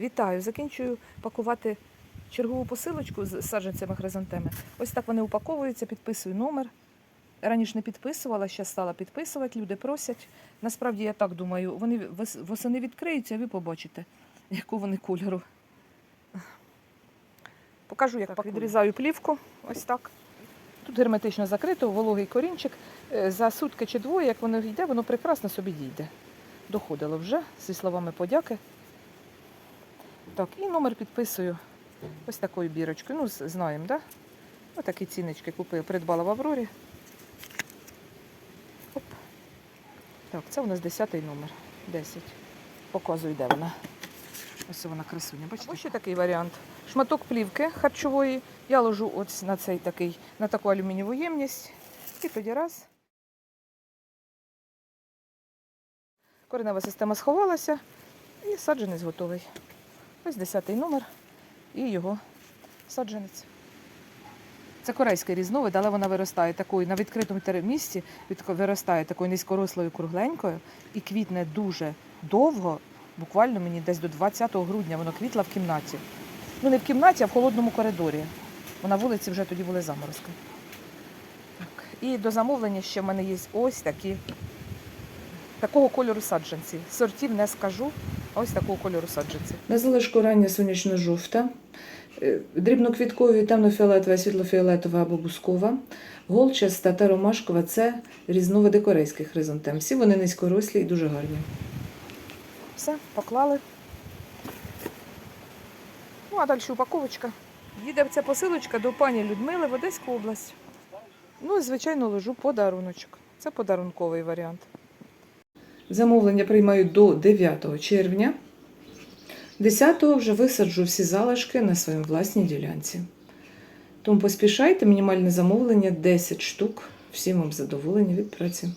Вітаю! Закінчую пакувати чергову посилочку з саджанцями хризантеми. Ось так вони упаковуються, підписую номер. Раніше не підписувала, зараз стала підписувати, люди просять. Насправді, я так думаю, вони восени відкриються, а ви побачите, якого вони кольору. Покажу, як так, відрізаю плівку. Ось так. Тут герметично закрито, вологий корінчик. Е, За сутки чи двоє, як воно йде, воно прекрасно собі дійде. Доходило вже зі словами подяки. Так, і номер підписую ось такою бірочкою. Ну, знаємо? Да? Ось такі ціночки купила, придбала в Аврорі. Оп. Так, це у нас 10 номер. 10. Показую, де вона. Ось вона красуня. Бачите? Ось ще такий варіант. Шматок плівки харчової. Я ложу ось на цей такий, на таку алюмінієву ємність. І тоді раз. Коренева система сховалася і саджанець готовий. Ось 10 номер і його саджанець. Це корейський різновид, але вона виростає такою на відкритому місці, виростає такою низькорослою кругленькою і квітне дуже довго, буквально мені десь до 20 грудня воно квітла в кімнаті. Ну не в кімнаті, а в холодному коридорі. На вулиці вже тоді були заморозки. Так. І до замовлення ще в мене є ось такі такого кольору саджанці. Сортів не скажу, ось такого кольору саджанці. На залишку рання сонячно-жовта, е, дрібноквіткові, темно-фіолетова, світло-фіолетова або бускова, голчаста та ромашкова це різновиди корейських хризантем. Всі вони низькорослі і дуже гарні. Все, поклали. Ну, а далі упаковочка. Їде ця посилочка до пані Людмили в Одеську область. Ну, і, звичайно, ложу подаруночок. Це подарунковий варіант. Замовлення приймають до 9 червня. 10 вже висаджу всі залишки на своїй власній ділянці. Тому поспішайте, мінімальне замовлення 10 штук. Всім вам задоволення від праці.